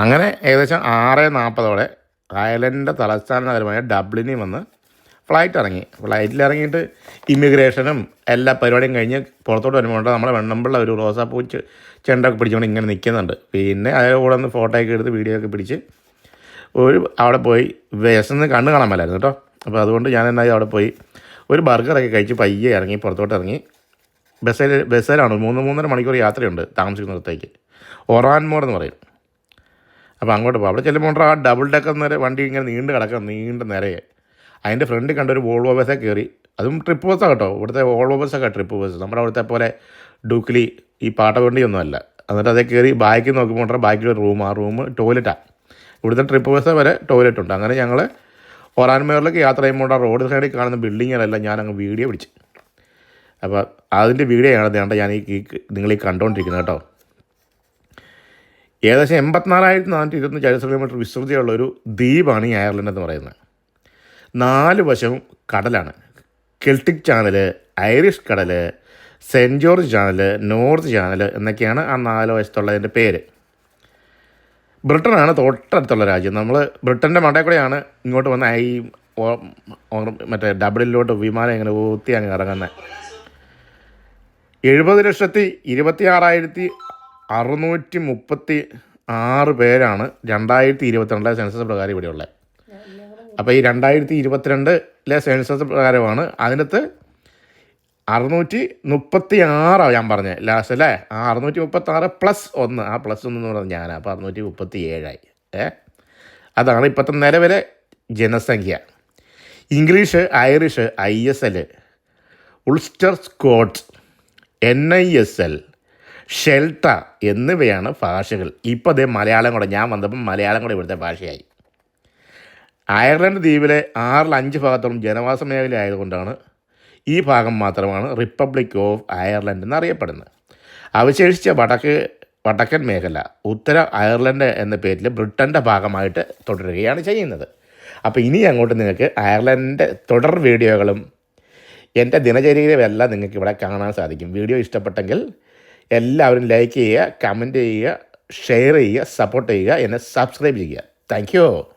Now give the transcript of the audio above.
അങ്ങനെ ഏകദേശം ആറ് നാൽപ്പതോടെ അയർലൻഡിന്റെ തലസ്ഥാന നഗരമായ ഡബ്ലിനിൽ വന്ന് ഫ്ലൈറ്റ് ഇറങ്ങി. ഫ്ലൈറ്റിൽ ഇറങ്ങിയിട്ട് ഇമിഗ്രേഷനും എല്ലാ പരിപാടിയും കഴിഞ്ഞ് പുറത്തോട്ട് വരുമ്പോൾ നമ്മളെ വെണ്ണമ്പിള്ള ഒരു റോസാപ്പൂ ചെണ്ടൊക്കെ പിടിച്ചുകൊണ്ട് ഇങ്ങനെ നിൽക്കുന്നുണ്ട്. പിന്നെ അതിന്റെ കൂടെ ഒന്ന് ഫോട്ടോയൊക്കെ എടുത്ത് വീഡിയോ ഒക്കെ പിടിച്ച് ഒരു അവിടെ പോയി വിശന്ന് കണ്ണ് കാണാൻ മേലായിരുന്നു കേട്ടോ. അപ്പോൾ അതുകൊണ്ട് ഞാൻ എന്നായി അവിടെ പോയി. ഒരു ബർഗറൊക്കെ കഴിച്ച് പയ്യെ ഇറങ്ങി പുറത്തോട്ട് ഇറങ്ങി. ബസ്സിൽ ബസ്സിലാണ് മൂന്ന് മൂന്നര മണിക്കൂർ യാത്രയുണ്ട് താമസിക്കുന്നിടത്തേക്ക് ഒറാൻമോർ എന്ന് പറയും. അപ്പോൾ അങ്ങോട്ട് പോകും. അവിടെ ചെല്ലുമ്പോൾ ആ ഡബിൾ ഡെക്കർ നേരെ വണ്ടി ഇങ്ങനെ നീണ്ട് കിടക്കാം നീണ്ട നിരയെ. അതിന്റെ ഫ്രണ്ട് കണ്ടൊരു വോൾവോ ബസ്സേ കയറി. അതും ട്രിപ്പ് ബസ്സാണ് കേട്ടോ. ഇവിടുത്തെ വോൾവോ ബസ്സൊക്കെ ട്രിപ്പ് ബസ് നമ്മുടെ അവിടുത്തെ പോലെ ഡൂക്ലി ഈ പാട്ട വണ്ടിയൊന്നുമല്ല എന്നിട്ട് അതേ കയറി ബാക്കിൽ നോക്കുമ്പോൾ ബാക്കിൽ ഒരു റൂം ആ റൂം ടോയ്ലറ്റാണ് ഇവിടുത്തെ ട്രിപ്പ് ബസ് വരെ ടോയ്ലറ്റ് ഉണ്ട്. അങ്ങനെ ഞങ്ങൾ ഒറാൻമേറിലേക്ക് യാത്ര ചെയ്യുമ്പോൾ ആ റോഡ് സൈഡിൽ കാണുന്ന ബിൽഡിങ്ങുകളെല്ലാം ഞാൻ അങ്ങ് വീഡിയോ പിടിച്ച്. അപ്പോൾ അതിന്റെ വീഡിയോ ആണ് ഞാൻ ഈ ഈ- നിങ്ങൾ ഈ കണ്ടുകൊണ്ടിരിക്കുന്നത് കേട്ടോ. ഏകദേശം എൺപത്തിനാലായിരത്തി നാനൂറ്റി ഇരുപത്തഞ്ച് ചതുരശ്ര കിലോമീറ്റർ വിസ്തൃതിയുള്ള ഒരു ദ്വീപാണ് ഈ അയർലൻഡ് എന്ന് പറയുന്നത്. നാല് വശവും കടലാണ്. കെൽട്ടിക് ചാനൽ ഐറിഷ് കടൽ Saint George channel North channel എന്നൊക്കെയാണ് ആ നാല് വശത്തുള്ളതിന്റെ പേര്. ബ്രിട്ടനാണ് തൊട്ടടുത്തുള്ള രാജ്യം. നമ്മൾ ബ്രിട്ടന്റെ മണ്ടയിൽ കൂടെയാണ് ഇങ്ങോട്ട് വന്ന ഈ മറ്റേ ഡബിളിലോട്ട് വിമാനം ഇങ്ങനെ ഊത്തി അങ്ങ് ഇറങ്ങുന്നത് എഴുപത് ലക്ഷത്തി ഇരുപത്തി ആറായിരത്തി അറുന്നൂറ്റി മുപ്പത്തി ആറ് പേരാണ് രണ്ടായിരത്തി ഇരുപത്തിരണ്ടിലെ സെൻസസ് പ്രകാരം ഇവിടെയുള്ളത്. അപ്പോൾ ഈ രണ്ടായിരത്തി ഇരുപത്തിരണ്ടിലെ സെൻസസ് പ്രകാരമാണ് അതിനകത്ത് അറുന്നൂറ്റി മുപ്പത്തി ആറാണ് ഞാൻ പറഞ്ഞത് ലാസ്റ്റ് അല്ലേ? ആ അറുന്നൂറ്റി മുപ്പത്തി ആറ് പ്ലസ് ഒന്ന് ആ പ്ലസ് ഒന്ന് എന്ന് പറഞ്ഞത് ഞാനാണ് അപ്പോൾ അറുന്നൂറ്റി മുപ്പത്തി ഏഴായി ഏ? അതാണ് ഇപ്പോഴത്തെ നിലവിലെ ജനസംഖ്യ. English Irish I S L Ulster Scots N I S L Shelta എന്നിവയാണ് ഭാഷകൾ. ഇപ്പോൾ അതേ മലയാളം കൂടെ ഞാൻ വന്നപ്പം മലയാളം കൂടെ ഇവിടുത്തെ ഭാഷയായി. അയർലൻഡ് ദ്വീപിലെ ആറിൽ അഞ്ച് ഭാഗത്തോളം ജനവാസ മേഖല ആയതുകൊണ്ടാണ് ഈ ഭാഗം മാത്രമാണ് റിപ്പബ്ലിക് ഓഫ് അയർലൻഡ് എന്നറിയപ്പെടുന്നത്. അവശേഷിച്ച വടക്ക് വടക്കൻ മേഖല ഉത്തര അയർലൻഡ് എന്ന പേരിൽ ബ്രിട്ടന്റെ ഭാഗമായിട്ട് തുടരുകയാണ് ചെയ്യുന്നത്. അപ്പോൾ ഇനി അങ്ങോട്ട് നിങ്ങൾക്ക് അയർലൻഡിന്റെ തുടർ വീഡിയോകളും എന്റെ ദിനചര്യയിലെല്ലാം നിങ്ങൾക്ക് ഇവിടെ കാണാൻ സാധിക്കും. വീഡിയോ ഇഷ്ടപ്പെട്ടെങ്കിൽ എല്ലാവരും ലൈക്ക് ചെയ്യുക കമന്റ് ചെയ്യുക ഷെയർ ചെയ്യുക സപ്പോർട്ട് ചെയ്യുക എന്നെ സബ്സ്ക്രൈബ് ചെയ്യുക. താങ്ക്